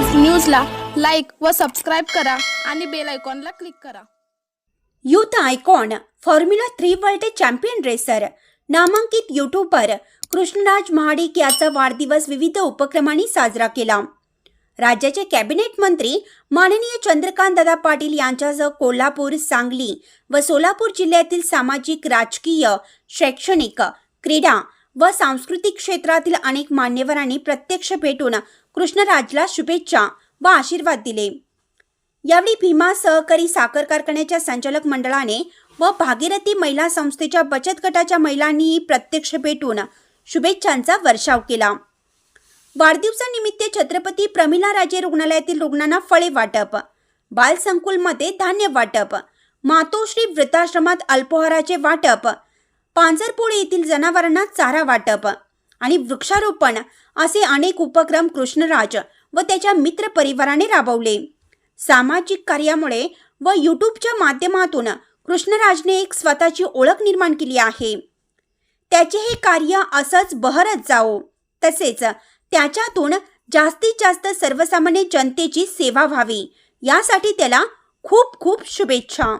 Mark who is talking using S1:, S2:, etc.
S1: व सबस्क्राईब करा आणि बेल आयकॉनला क्लिक करा.
S2: Youth icon formula three world champion racer नामांकित युट्यूबर कृष्णराज महाडिक याचा वाढदिवस विविध उपक्रमांनी साजरा केला. राज्याचे कॅबिनेट मंत्री माननीय चंद्रकांत दादा पाटील यांच्यासह कोल्हापूर सांगली व सोलापूर जिल्ह्यातील सामाजिक राजकीय शैक्षणिक क्रीडा व सांस्कृतिक क्षेत्रातील अनेक मान्यवरांनी प्रत्यक्ष भेटून कृष्णराजला शुभेच्छा व आशीर्वाद दिले. यावेळी भीमा सहकारी साखर कारखान्याच्या संचालक मंडळाने व भागीरथी महिला संस्थेच्या बचत गटाच्या महिलांनीही प्रत्यक्ष भेटून शुभेच्छांचा वर्षाव केला. वाढदिवसानिमित्त छत्रपती प्रमिला राजे रुग्णालयातील रुग्णांना फळे वाटप बालसंकुलमध्ये धान्य वाटप मातोश्री वृद्धाश्रमात अल्पोहाराचे वाटप पांजरपोळे येथील जनावरांना चारा वाटप आणि वृक्षारोपण असे अनेक उपक्रम कृष्णराज व त्याच्या मित्र परिवाराने राबवले. सामाजिक कार्यामुळे व यूट्यूबच्या माध्यमातून कृष्णराजने एक स्वतःची ओळख निर्माण केली आहे. त्याचे हे कार्य असंच बहरत जावो. तसेच त्याच्यातून जास्तीत जास्त सर्वसामान्य जनतेची सेवा व्हावी यासाठी त्याला खूप खूप शुभेच्छा.